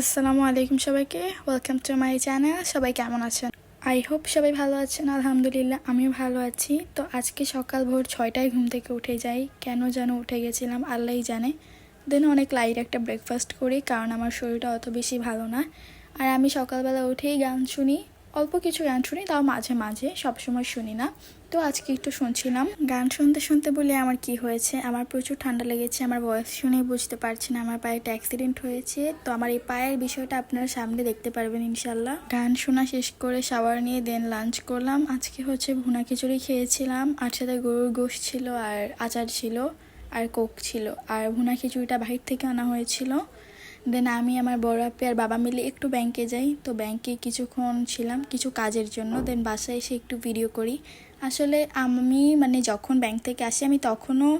আসসালামু আলাইকুম সবাইকে ওয়েলকাম টু মাই চ্যানেল সবাই কেমন আছেন? আই হোপ সবাই ভালো আছেন, আলহামদুলিল্লাহ আমিও ভালো আছি। তো আজকে সকাল ভোর ছয়টায় ঘুম থেকে উঠে যাই। কেন যেন উঠে গেছিলাম, আল্লাহই জানে। দেন অনেক লাইট একটা ব্রেকফাস্ট করি, কারণ আমার শরীরটা অত বেশি ভালো না। আর আমি সকালবেলা উঠেই গান শুনি। অল্প কিছু গান শুনি, তাও মাঝে মাঝে, সবসময় শুনি না। তো আজকে একটু শুনছিলাম, গান শুনতে শুনতে বলে আমার কি হয়েছে? আমার প্রচুর ঠান্ডা লেগেছে, আমার বয়স শুনে বুঝতে পারছি না, আমার পায়ে একটা অ্যাক্সিডেন্ট হয়েছে। তো আমার এই পায়ের বিষয়টা আপনারা সামনে দেখতে পারবেন ইনশাল্লাহ গান শোনা শেষ করে শাওয়ার নিয়ে দেন লাঞ্চ করলাম। আজকে হচ্ছে ভুনা খিচুড়ি খেয়েছিলাম, আর সাথে গরুর গোশ ছিল, আর আচার ছিল, আর কোক ছিল। আর ভুনা খিচুড়িটা বাহির থেকে আনা হয়েছিল। দেন আমি আমার বড় আপি আর বাবা মিলে একটু ব্যাংকে যাই। তো ব্যাংকে কিছুক্ষণ ছিলাম কিছু কাজের জন্য। দেন বাসায় এসে একটু ভিডিও করি। আসলে আমি মানে যখন ব্যাংক থেকে আসি আমি তখনও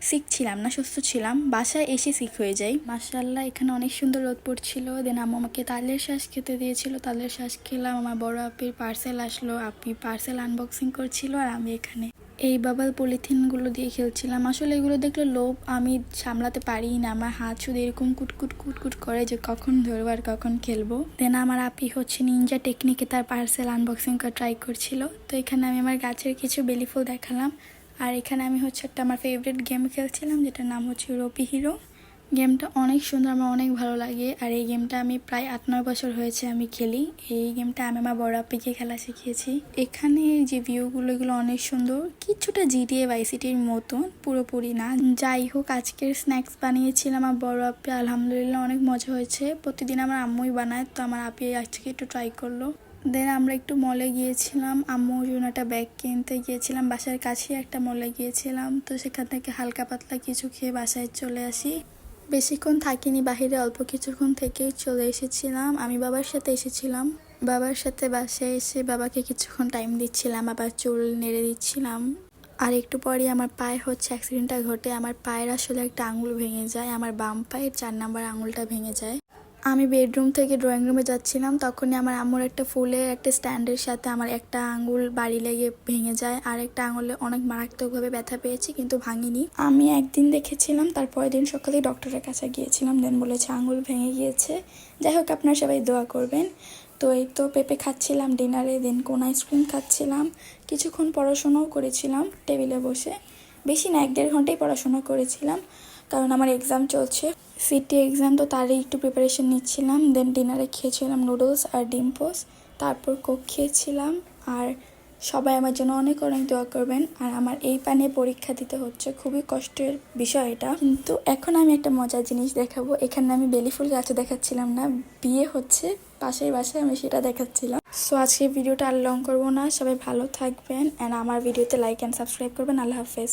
সিক ছিলাম না সুস্থ ছিলাম। বাসায় এসে সিক হয়ে যাই। মাসাল্লাহ এখানে অনেক সুন্দর রোদ পড়ছিল। দেন আম্মু আমাকে তালের শ্বাস খেতে দিয়েছিল। তালের শ্বাস খেলাম। আমার বড় আপির পার্সেল আসলো। আপি পার্সেল আনবক্সিং করছিল আর আমি এখানে এই বাবাল পলিথিনগুলো দিয়ে খেলছিলাম। আসলে এগুলো দেখলে লোভ, আমি সামলাতে পারি না। আমার হাত শুধু এরকম কুটকুট কুটকুট করে যে কখন ধরবো আর কখন খেলব। দেন আমার আপি হচ্ছে নিনজা টেকনিকে তার পার্সেল আনবক্সিং করা ট্রাই করছিল। তো এখানে আমি আমার গাছের কিছু বেলিফুল দেখালাম। আর এখানে আমি হচ্ছে একটা আমার ফেভারিট গেম খেলছিলাম, যেটার নাম হচ্ছে রোপি হিরো গেমটা অনেক সুন্দর, আমার অনেক ভালো লাগে। আর এই গেমটা আমি প্রায় আট, নয় বছর হয়েছে আমি খেলি। এই গেমটা আমি আমার বড় আপিকে খেলা শিখিয়েছি। এখানে যে ভিউগুলো এগুলো অনেক সুন্দর। কিছুটা জিটিএ বাইসিটির মতন, পুরোপুরি না। যাই হোক, আজকের স্ন্যাক্স বানিয়েছিলাম আমার বড় আপি আলহামদুলিল্লাহ অনেক মজা হয়েছে। প্রতিদিন আমার আম্মুই বানায়, তো আমার আপি আজকে একটু ট্রাই করল। দেন আমরা একটু মলে গিয়েছিলাম। আম্মু জন্য একটা ব্যাগ কিনতে গিয়েছিলাম। বাসার কাছে একটা মলে গিয়েছিলাম। তো সেখান থেকে হালকা পাতলা কিছু খেয়ে বাসায় চলে আসি। বেশিক্ষণ থাকিনি, বাহিরে অল্প কিছুক্ষণ থেকেই চলে এসেছিলাম। আমি বাবার সাথে এসেছিলাম। বাবার সাথে বাসায় এসে বাবাকে কিছুক্ষণ টাইম দিচ্ছিলাম আবার চুল নেড়ে দিচ্ছিলাম। আর একটু পরে আমার পায়ে হচ্ছে অ্যাক্সিডেন্টটা ঘটে। আমার পায়ের আসলে একটা আঙুল ভেঙে যায়, আমার বাম পায়ের চার নাম্বার আঙুলটা ভেঙে যায়। আমি বেডরুম থেকে ড্রয়িং রুমে যাচ্ছিলাম, তখনই আমার আম্মুর একটা ফুলের একটা স্ট্যান্ডের সাথে আমার একটা আঙুল বাড়ি লেগে ভেঙে যায়, আর একটা আঙুলে অনেক মারাত্মকভাবে ব্যথা পেয়েছি, কিন্তু ভাঙিনি। আমি একদিন দেখেছিলাম তারপরের দিন সকালে ডক্টরের কাছে গিয়েছিলাম দেন বলেছে আঙুল ভেঙে গিয়েছে। যাই হোক, আপনারা সবাই দোয়া করবেন। তো এই তো পেঁপে খাচ্ছিলাম ডিনারে দেন কোন আইসক্রিম খাচ্ছিলাম। কিছুক্ষণ পড়াশোনাও করেছিলাম টেবিলে বসে। বেশি না, এক দেড় ঘন্টাই পড়াশোনা করেছিলাম। কারণ আমার এক্সাম চলছে। সিটি এক্সাম তো তারই একটু প্রিপারেশন নিচ্ছিলাম দেন ডিনারে খেয়েছিলাম নুডলস আর ডিম পোস্ট তারপর কোক খেয়েছিলাম, আর সবাই আমার জন্য অনেক অনেক দোয়া করবেন, আর আমার এই পানে পরীক্ষা দিতে হচ্ছে, খুবই কষ্টের বিষয় এটা। কিন্তু এখন আমি একটা মজার জিনিস দেখাবো, এখানে আমি বেলি ফুল গাছে দেখাচ্ছিলাম না, বিয়ে হচ্ছে, পাশের বাসায় আমি সেটা দেখাচ্ছিলাম। সো আজকে ভিডিওটা আর লং করব না, সবাই ভালো থাকবেন অ্যান্ড আমার ভিডিওতে লাইক অ্যান্ড সাবস্ক্রাইব করবেন, আল্লাহ হাফেজ।